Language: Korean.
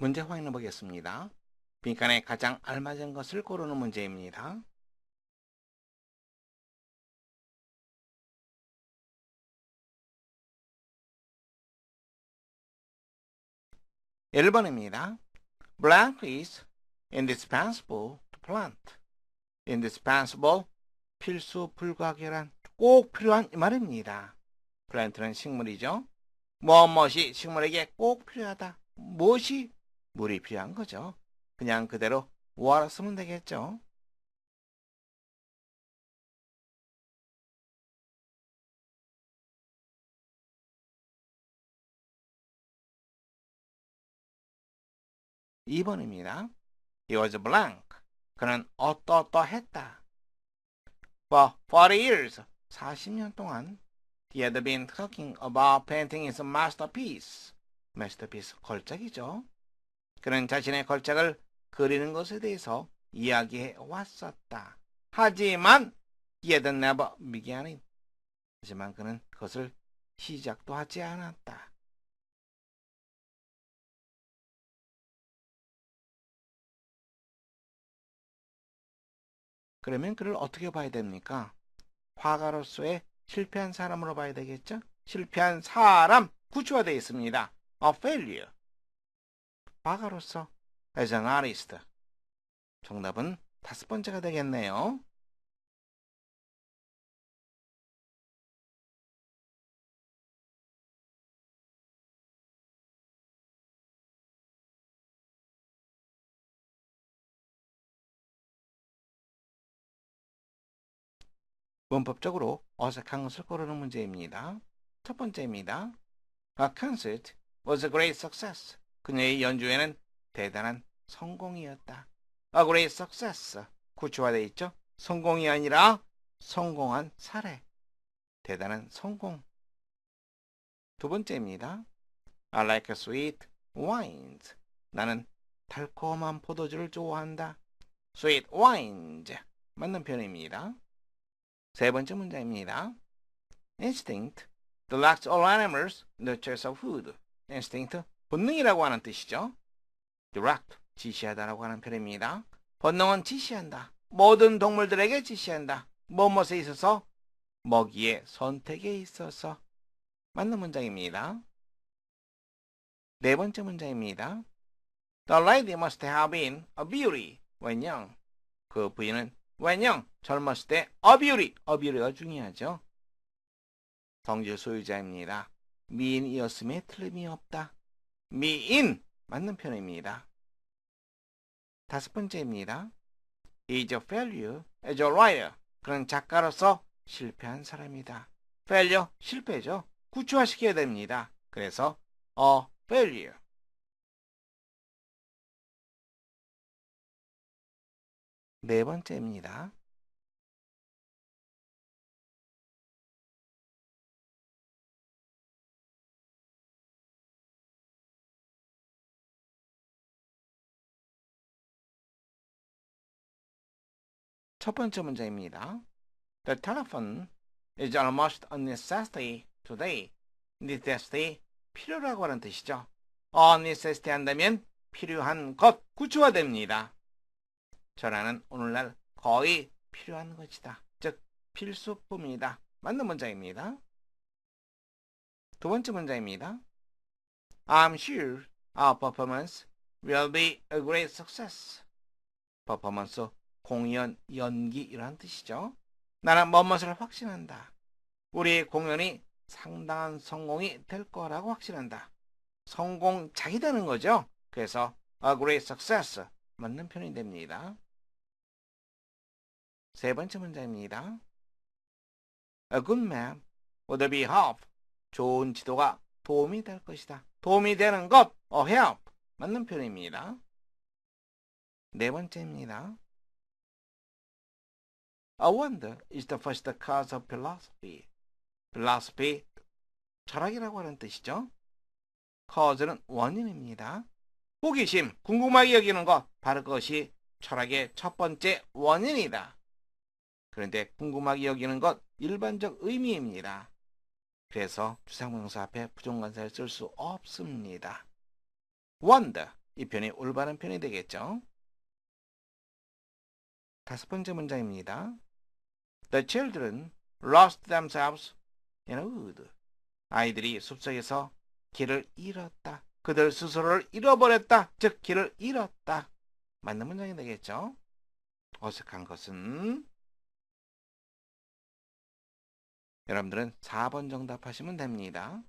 문제 확인해 보겠습니다. 빈칸에 가장 알맞은 것을 고르는 문제입니다. 일 번입니다 Blank is indispensable to plant. indispensable, 필수 불가결한, 꼭 필요한 이 말입니다. 플랜트는 식물이죠. 무엇무엇이 식물에게 꼭 필요하다. 무엇이 물이 필요한 거죠. 그냥 그대로 water 쓰면 되겠죠. (2번입니다) He was blank. 그는 어떠어떠했다. For 40 years, 40년 동안 he had been talking about painting his masterpiece. masterpiece, 걸작이죠. 그는 자신의 걸작을 그리는 것에 대해서 이야기해 왔었다. 하지만 he had never. 하지만 그는 그것을 시작도 하지 않았다. 그러면 그를 어떻게 봐야 됩니까? 화가로서의 실패한 사람으로 봐야 되겠죠? 실패한 사람 구조화되어 있습니다. A failure. As an artist. 정답은 다섯 번째가 되겠네요. 문법적으로 어색한 것을 고르는 문제입니다. 첫 번째입니다. A concert was a great success. 그녀의 연주회는 대단한 성공이었다. A great success. 구조화되어 있죠? 성공이 아니라 성공한 사례. 대단한 성공. 두 번째입니다. I like sweet wines. 나는 달콤한 포도주를 좋아한다. sweet wines. 맞는 표현입니다. 세 번째 문제입니다. instinct, directs all animals the choice of food. instinct, 본능이라고 하는 뜻이죠. direct, 지시하다라고 하는 표현입니다. 본능은 지시한다. 모든 동물들에게 지시한다. 무엇에 있어서? 먹이의 선택에 있어서. 맞는 문장입니다. 네 번째 문장입니다. The lady must have been a beauty when young. 그 부인은 when young, 젊었을 때 어비우리, 어비우리가 중요하죠. 성질 소유자입니다. 미인이었음에 틀림이 없다. 미인, 맞는 표현입니다. 다섯 번째입니다. is a failure as a writer. 그는 작가로서 실패한 사람이다. failure, 실패죠. 구조화시켜야 됩니다. 그래서 a failure. 네 번째입니다. 첫 번째 문제입니다. The telephone is almost a necessity today. necessity, 필요라고 하는 뜻이죠. a necessity 한다면 필요한 것, 구조화됩니다. 전화는 오늘날 거의 필요한 것이다. 즉 필수품이다. 맞는 문장입니다. 두 번째 문장입니다. I'm sure our performance will be a great success. 퍼포먼스, 공연, 연기 이란 뜻이죠. 나는 뭐뭇을 확신한다. 우리 공연이 상당한 성공이 될 거라고 확신한다. 성공작이 되는 거죠. 그래서 a great success 맞는 표현이 됩니다. 세 번째 문장입니다. A good map would be help. 좋은 지도가 도움이 될 것이다. 도움이 되는 것, a help. 맞는 표현입니다. 네 번째입니다. A wonder is the first cause of philosophy. philosophy, 철학이라고 하는 뜻이죠. cause는 원인입니다. 호기심, 궁금하게 여기는 것, 바로 그것이 철학의 첫 번째 원인이다. 그런데 궁금하게 여기는 것 일반적 의미입니다. 그래서 주상명사 앞에 부정관사를 쓸 수 없습니다. wonder, 이 편이 올바른 편이 되겠죠. 다섯 번째 문장입니다. The children lost themselves in a wood. 아이들이 숲속에서 길을 잃었다. 그들 스스로를 잃어버렸다. 즉 길을 잃었다. 맞는 문장이 되겠죠. 어색한 것은 여러분들은 4번 정답하시면 됩니다.